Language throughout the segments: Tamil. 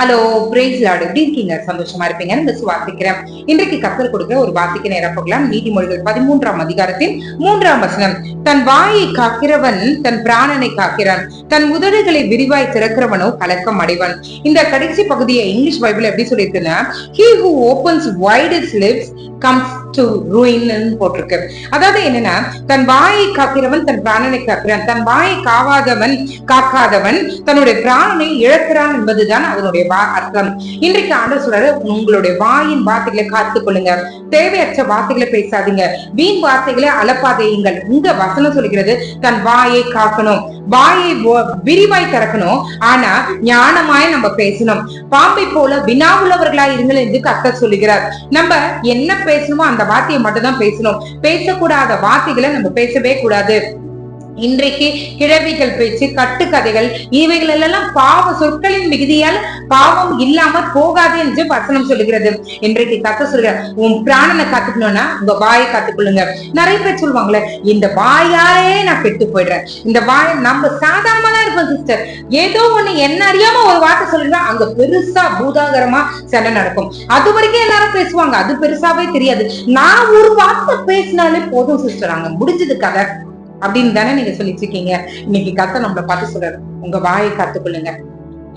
ஹலோ பிரேஸ் லாடு எப்படி இருக்கீங்க? சந்தோஷமா இருப்பீங்கன்னு விசுவாசிக்கிறேன் இன்றைக்கு கத்தர் கொடுக்க ஒரு வாசிக்க நேரம் போகலாம். நீதிமொழிகள் பதிமூன்றாம் அதிகாரத்தின் மூன்றாம் வசனம். தன் வாயை காக்கிறவன் தன் பிராணனை காக்கிறான். தன் உதடுகளை விரிவாய் திறக்கிறவனோ கலக்கம் அடைவன். இந்த கடைசி பகுதியை இங்கிலீஷ் பைபிள் எப்படி சொல்லியிருக்குன்னா he who opens wide his lips to ruin போட்டிருக்கு. அதாவது என்னன்னா தன் வாயை காக்கிறவன் தன் பிராணனை காக்கிறான். தன் வாயை காவாதவன் காக்காதவன் தன்னுடைய பிராணனை இழக்கிறான் என்பதுதான் அதனுடைய அர்த்தம். இன்றைக்கு ஆண்டு சொல்றாரு உங்களுடைய வாயின் வார்த்தைகளை காத்துக் கொள்ளுங்க. தேவையற்ற வார்த்தைகளை பேசாதீங்க. வீண் வார்த்தைகளை அலப்பாதையுங்கள் இந்த வசனம் சொல்கிறது தன் வாயை காக்கணும். வாயை விரிவாய் திறக்கணும். ஆனா ஞானமாய் நம்ம பேசணும். பாம்பை போல வினாவுள்ளவர்களா இருங்கள் என்று கத்த சொல்லுகிறார். நம்ம என்ன பேசணுமோ அந்த வார்த்தையை மட்டும்தான் பேசணும். பேசக்கூடாத வார்த்தைகளை நம்ம பேசவே கூடாது. இன்றைக்கு கிழவிகள் பேச்சு கட்டுக்கதைகள் இவைகள் எல்லாம் பாவ சொற்களின் மிகுதியால் பாவம் இல்லாம போகாது என்று வசனம் சொல்லுகிறது. இன்றைக்கு கத்த சொல்ற உன் பிராணனை காத்துக்கணும்னா உங்க வாயை காத்துக்கொள்ளுங்க. நிறைய பேர் சொல்லுவாங்களே இந்த வாயாலே நான் கெட்டு போயிடுறேன். இந்த வாய் நம்ம சாதாரணமா தான் இருப்போம் சிஸ்டர் ஏதோ ஒண்ணு என்ன அறியாம ஒரு வார்த்தை சொல்லுங்க அங்க பெருசா பூதாகரமா சண்டை நடக்கும். அது வரைக்கும் எல்லாரும் பேசுவாங்க அது பெருசாவே தெரியாது. நான் ஒரு வார்த்தை பேசினாலே போதும் சிஸ்டர் அங்க முடிஞ்சது கதை. அப்படின்னு தானே நீங்க சொல்லிட்டு இருக்கீங்க. இன்னைக்கு கத்த நம்மள பார்த்து சொல்றாரு. உங்க வாயை காத்துக்கொள்ளுங்க.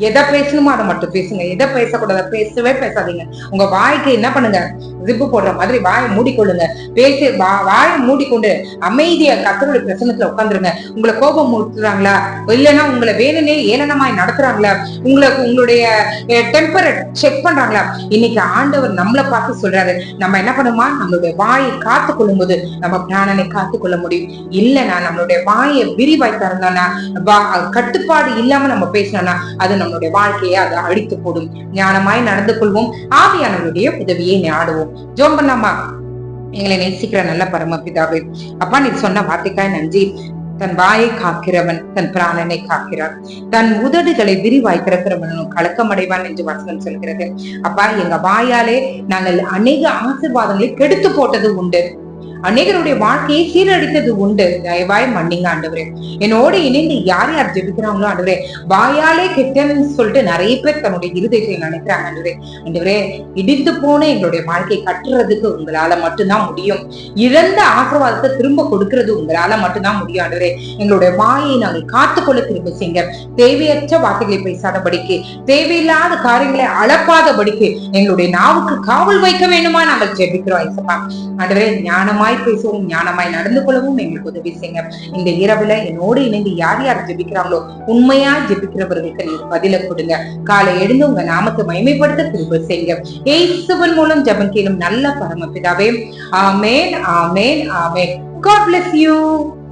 எதை பேசணுமோ அதை மட்டும் பேசுங்க. எதை பேசக்கூடாத பேசவே பேசாதீங்க. உங்க வாய்க்கு என்ன பண்ணுங்க? ஜிப்பு போடுற மாதிரி வாயை மூடிக்கொள்ளுங்க. பேசி வா- வாயை மூடிக்கொண்டு அமைதியா கத்தருடைய பிரசனத்துல உட்காந்துருங்க உங்களை கோபம் மூட்டுறாங்களா? இல்லைன்னா உங்களை வேணும்னே ஏளனமாய் நடத்துறாங்களா? உங்களுக்கு உங்களுடைய டெம்பரை செக் பண்றாங்களா? இன்னைக்கு ஆண்டவர் நம்மளை பார்த்து சொல்றாரு. நம்ம என்ன பண்ணுமா? நம்மளுடைய வாயை காத்து கொள்ளும் போது நம்ம பிராணனை காத்து கொள்ள முடியும். இல்லைன்னா நம்மளுடைய வாயை விரிவாய் திறந்தோம்னா கட்டுப்பாடு இல்லாம நம்ம பேசினோம்னா அது நம்ம நம்முடைய வாழ்க்கையை அதை அழித்து போடும். ஞானமாய் நடந்து கொள்வோம். ஆவியானவருடைய உதவியை நாடுவோம். ஜோம் பண்ணாமா எங்களை நேசிக்கிற நல்ல பரமபிதாவே அப்பா நீ சொன்ன வார்த்தைக்காய் நன்றி. தன் வாயை காக்கிறவன் தன் பிராணனை காக்கிறான் தன் உதடுகளை விரிவாய் திறக்கிறவனும் கலக்கமடைவான் என்று வசனம் சொல்கிறது. அப்பா எங்க வாயாலே நாங்கள் அநேக ஆசீர்வாதங்களை கெடுத்து போட்டது உண்டு. அநேகருடைய வாழ்க்கையை சீரழித்தது உண்டு. தயவாய் மன்னிங்க ஆண்டவரே. என்னோட இணைந்து யார் யார் ஜெபிக்கிறாங்களோ ஆண்டவரே வாயாலே கெட்டன்னு சொல்லிட்டு நிறைய பேர் தன்னுடைய இருதயத்தை நினைக்கிறாங்க ஆண்டவரே. ஆண்டவரே இடிந்து போன எங்களுடைய வாழ்க்கையை கட்டுறதுக்கு உங்களால மட்டும்தான் முடியும். இழந்த ஆசீர்வாதத்தை திரும்ப கொடுக்கறது உங்களால மட்டும்தான் முடியும் ஆண்டவரே. எங்களுடைய வாயை நாங்கள் காத்துக்கொள்ள திரும்ப செய்யுங்க. தேவையற்ற வார்த்தைகளை பேசாதபடிக்கு தேவையில்லாத காரியங்களை அளப்பாதபடிக்கு எங்களுடைய நாவுக்கு காவல் வைக்க வேண்டுமா நாங்கள் ஜெபிக்கிறோம் ஐசப்பா. ஆண்டவரே ஞானமாய் பேசவும் ஞானமாய் நடந்து கொள்ளவும் எங்களுக்கு உதவி செய்யுங்க. இந்த இரவுல என்னோடு இணைந்து யார் யார் ஜெபிக்கிறாங்களோ உண்மையா ஜெபிக்கிறவர்களுக்கு நீங்க பதில கொடுங்க. காலை எழுந்து உங்க நாமத்தை மயமைப்படுத்த திரும்ப செய்யுங்க. ஏசுவன் மூலம் ஜபம் கேளும் நல்ல பரமபிதாவே. ஆமேன் ஆமேன் ஆமேன். God bless you.